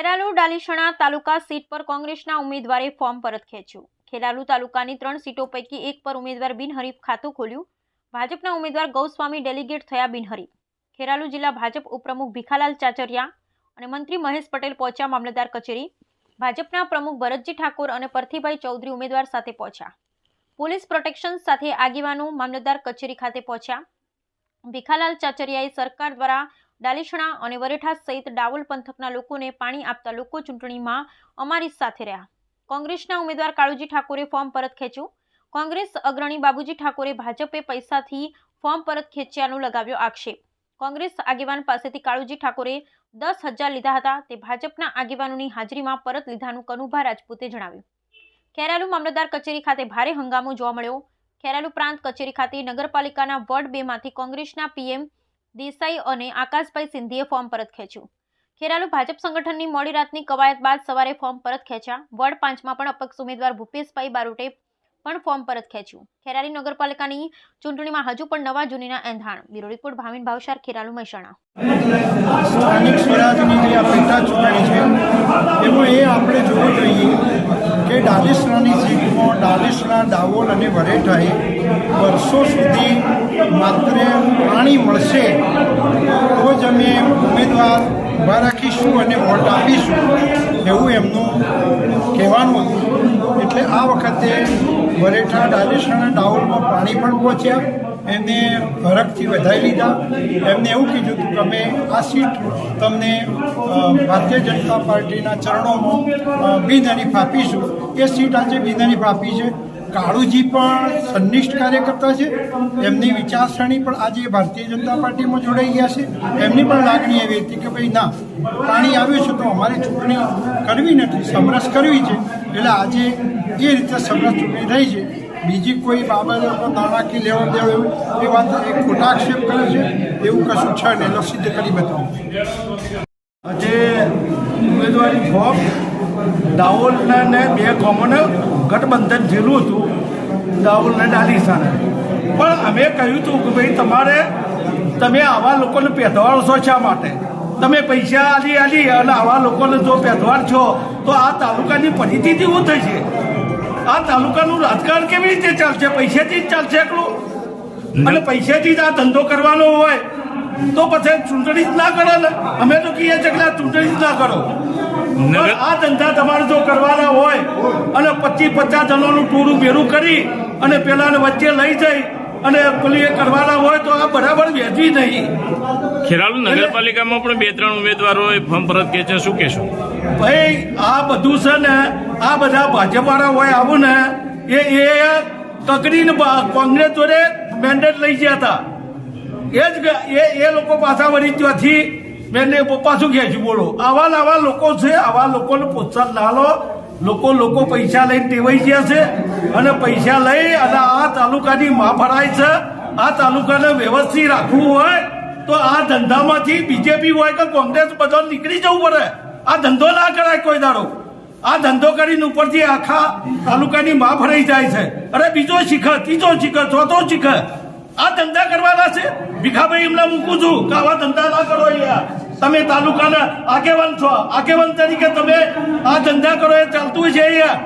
ખેરાલુ ડાલીસણા તાલુકા seat પર કોંગ્રેસના ઉમેદવારે ફોર્મ પરત ખેંચ્યું. ખેરાલુ તાલુકાની ત્રણ સીટો પૈકી એક પર ઉમેદવાર બિનહરીફ ખાતું ખોલ્યું. ભાજપના ઉમેદવાર ગૌસ્વામી ડેલિગેટ થયા બિનહરીફ. ખેરાલુ જિલ્લા ભાજપ ઉપપ્રમુખ ભીખાલાલ ચાચરિયા અને મંત્રી મહેશ પટેલ પહોંચ્યા મામલતદાર કચેરી. ભાજપના પ્રમુખ ભરતજી ઠાકોર અને પરથીભાઈ ચૌધરી ઉમેદવાર સાથે પહોંચ્યા. પોલીસ પ્રોટેક્શન સાથે આગેવાનો મામલતદાર કચેરી ખાતે પહોંચ્યા. ભીખાલાલ ચાચરિયાએ સરકાર દ્વારા ડાલીસણા અને વરેઠા સહિત ડાવોલ પંથકના લોકોને પાણી આપતા લોકો ચૂંટણીમાં અમારી સાથે રહ્યા. કોંગ્રેસના ઉમેદવાર કાળુજી ઠાકોરે ફોર્મ પરત ખેંચ્યું. કોંગ્રેસ અગ્રણી બાબુજી ઠાકોરે ભાજપે પૈસાથી ફોર્મ પરત ખેંચ્યાનો લગાવ્યો આક્ષેપ. કોંગ્રેસ આગેવાન પાસેથી કાળુજી ઠાકોરે દસ હજાર લીધા હતા. તે ભાજપના આગેવાનોની હાજરીમાં પરત લીધાનું કનુભા રાજપૂતે જણાવ્યું. ખેરાલુ મામલતદાર કચેરી ખાતે ભારે હંગામો જોવા મળ્યો. ખેરાલુ પ્રાંત કચેરી ખાતે નગરપાલિકાના વોર્ડ બેમાંથી કોંગ્રેસના પીએમ દેસાઈ અને આકાશભાઈ સિંધીએ ફોર્મ પરત ખેંચ્યું. ખેરાલુ ભાજપ સંગઠનની મોડી રાતની કવાયત બાદ સવારે ફોર્મ પરત ખેંચ્યા. વોર્ડ પાંચમાં પણ અપક્ષ ઉમેદવાર ભૂપેશભાઈ બારોટે પણ ફોર્મ પરત ખેંચ્યું. ખેરાલી નગરપાલિકાની ચૂંટણીમાં હજુ પણ નવા જૂનીના એંધાણ. Bureau report Bhavin Bhavsar, Kheralu Mehsana. સ્થાનિક સ્વરાજની જે આ પેટા ચૂંટણી છે. એમાં એ આપણે જોવું જોઈએ કે ડાલીસરાની સીટમાં દાવોલ અને વરેઠાએ વર્ષો સુધી માત્ર પાણી મળશે તો જ અમે ઉમેદવાર ઊભા રાખીશું અને વોટ આપીશું એવું એમનું કહેવાનું હતું. એટલે આ વખતે વરેઠા ડાલીસરાના ડાવોલમાં પાણી પણ પહોંચ્યા. એમને હરખથી વધારી લીધા. એમને એવું કીધું હતું કે અમે આ સીટ તમને ભારતીય જનતા પાર્ટીના ચરણોમાં બિનહરીફ આપીશું. એ સીટ આજે બિનહરીફ આપી છે. કાળુજી પણ સંનિષ્ઠ કાર્યકર્તા છે. એમની વિચારસરણી પણ આજે ભારતીય જનતા પાર્ટીમાં જોડાઈ ગયા છે. એમની પણ લાગણી એવી હતી કે ભાઈ, ના, પાણી આવ્યું છે તો અમારે ચૂંટણી કરવી નથી, સમરસ કરવી છે. એટલે આજે એ રીતે સમરસ ચૂંટણી થઈ છે. બીજી કોઈ બાબતે નાણાકીય લેવડ દેવડ એવું, એ વાત એ ખોટા કરે છે, એવું કશું છે ને એનો સિદ્ધ કરી બતાવું. આજે ઉમેદવારી ફોર્મ દાહોદના ને બે ગામોને ગઠબંધન થયેલું હતું, દાહોદને ડાલીસાને પણ અમે કહ્યું હતું કે ભાઈ તમારે, તમે આવા લોકોને પેદવાળ છો શા માટે? તમે પૈસા આલી આલી અને આવા લોકોને જો પેદવાળ છો, તો આ તાલુકાની પરિસ્થિતિ શું થઈ છે આ તાલુકાનું રાજકારણ કેવી રીતે ચાલશે? પૈસાથી જ ચાલશે એકલું? અને પૈસાથી જ આ ધંધો કરવાનો હોય તો પછી ચૂંટણી જ ના કરો ને. અમે તો કહીએ છીએ કે ચૂંટણી જ ના કરો. આ ધંધા તમારે જો કરવાના હોય અને પચીસ પચાસ જણાનું ટૂરું ભેરું કરી અને પેલાને વચ્ચે લઈ જઈ અને પેલી કરવાના હોય તો આ બરાબર વેચવી નહીં. ખેરાલુ નગરપાલિકામાં પણ બે ત્રણ ઉમેદવારોએ ફોર્મ પરત છે શું કહેશું? ભાઈ આ બધું છે ને આ બધા ભાજપવાળા હોય આવું ને એ એ તકડીને કોંગ્રેસ જોડે મેન્ડેટ લઈ ગયા હતા. એ જ એ એ લોકો પાછા વળી ત્યાંથી મેં પાછું ખેંચ્યું બોલો? આવા આવા લોકો છે આવા લોકોને પ્રોત્સાહન ના લો. લોકો લોકો પૈસા લઈને ટેવાઈ ગયા છે. અને પૈસા લઈ અને આ તાલુકાની માં ભરાય છે. આ તાલુકાને વ્યવસ્થિત રાખવું હોય તો આ ધંધામાંથી બીજેપી હોય કે કોંગ્રેસ બધો નીકળી જવું પડે. આ ધંધો ના કરાય કોઈ દાડો. આ ધંધો કરીને ઉપરથી આખા તાલુકાની માં ભરાઈ જાય છે. અરે બીજો શિખર, ત્રીજો શિખર, ચોથો શિખર. આ ધંધા કરવાના છે? ભીખાભાઈ એમને મૂકું છું કે આવા ધંધા ના કરો યાર તમે તાલુકાના આગેવાન છો. આગેવાન તરીકે તમે આ ધંધા કરો એ ચાલતું છે યાર